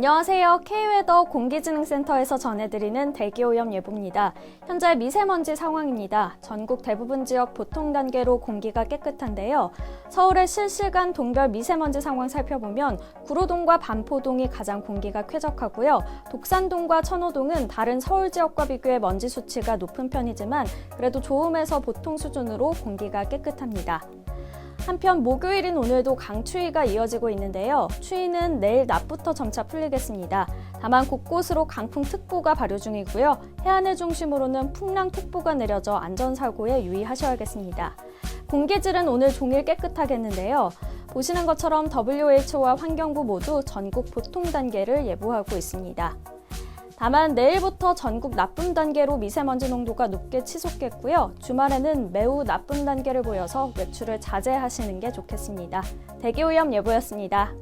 안녕하세요. K웨더 공기진흥센터에서 전해드리는 대기오염 예보입니다. 현재 미세먼지 상황입니다. 전국 대부분 지역 보통 단계로 공기가 깨끗한데요. 서울의 실시간 동별 미세먼지 상황 살펴보면 구로동과 반포동이 가장 공기가 쾌적하고요. 독산동과 천호동은 다른 서울 지역과 비교해 먼지 수치가 높은 편이지만 그래도 좋음에서 보통 수준으로 공기가 깨끗합니다. 한편 목요일인 오늘도 강추위가 이어지고 있는데요. 추위는 내일 낮부터 점차 풀리겠습니다. 다만 곳곳으로 강풍특보가 발효 중이고요. 해안을 중심으로는 풍랑특보가 내려져 안전사고에 유의하셔야겠습니다. 공기질은 오늘 종일 깨끗하겠는데요. 보시는 것처럼 WHO와 환경부 모두 전국 보통 단계를 예보하고 있습니다. 다만 내일부터 전국 나쁨 단계로 미세먼지 농도가 높게 치솟겠고요. 주말에는 매우 나쁨 단계를 보여서 외출을 자제하시는 게 좋겠습니다. 대기 오염 예보였습니다.